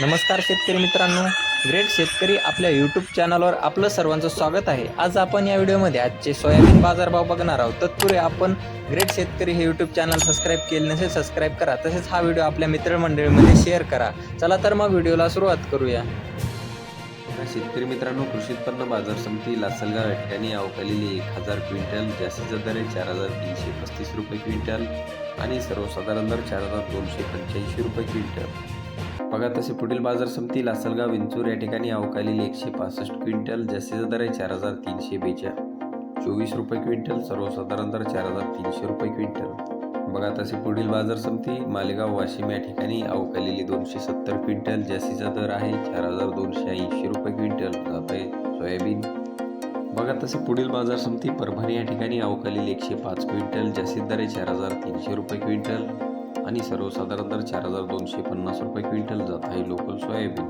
नमस्कार शेतकरी मित्रांनो. ग्रेट शेतकरी आपल्या यूट्यूब चॅनलवर आपलं सर्वांचं स्वागत आहे. आज आपण या व्हिडिओमध्ये आजचे सोयाबीन बाजारभाव बघणार आहोत. तत्पूर्वी आपण ग्रेट शेतकरी हे यूट्यूब चॅनल सबस्क्राईब केले नसेल सबस्क्राईब करा. तसेच हा व्हिडिओ आपल्या मित्रमंडळीमध्ये शेअर करा. चला तर मग व्हिडिओला सुरुवात करूया. शेतकरी मित्रांनो कृषी उत्पन्न बाजार समिती लासलगाव या ठिकाणी अवकालेली एक हजार क्विंटल जास्तीचा दर आहे चार हजार तीनशे पस्तीस रुपये क्विंटल आणि सर्वसाधारण दर चार हजार दोनशे पंच्याऐंशी रुपये क्विंटल. बघा तसे पुढील बाजार समिती लासलगाव विंचूर या ठिकाणी अवकालेली एकशे पासष्ट क्विंटल जास्तीचा दर आहे चार हजार तीनशे बेचा चोवीस रुपये क्विंटल सर्वसाधारण दर चार हजार तीनशे रुपये क्विंटल. बघा तसे पुढील बाजार समिती मालेगाव वाशिम या ठिकाणी अवकालेली दोनशे सत्तर क्विंटल जास्तीचा दर आहे चार हजार दोनशे ऐंशी रुपये क्विंटल. जात आहे सोयाबीन. बघा तसे पुढील बाजार समिती परभणी या ठिकाणी अवकालेली एकशे पाच क्विंटल जास्तीत दर आहे चार हजार तीनशे रुपये क्विंटल. आणि सर्वसाधारण दर चार हजार दोनशे पन्नास रुपये क्विंटल जात आहे. Local soybean.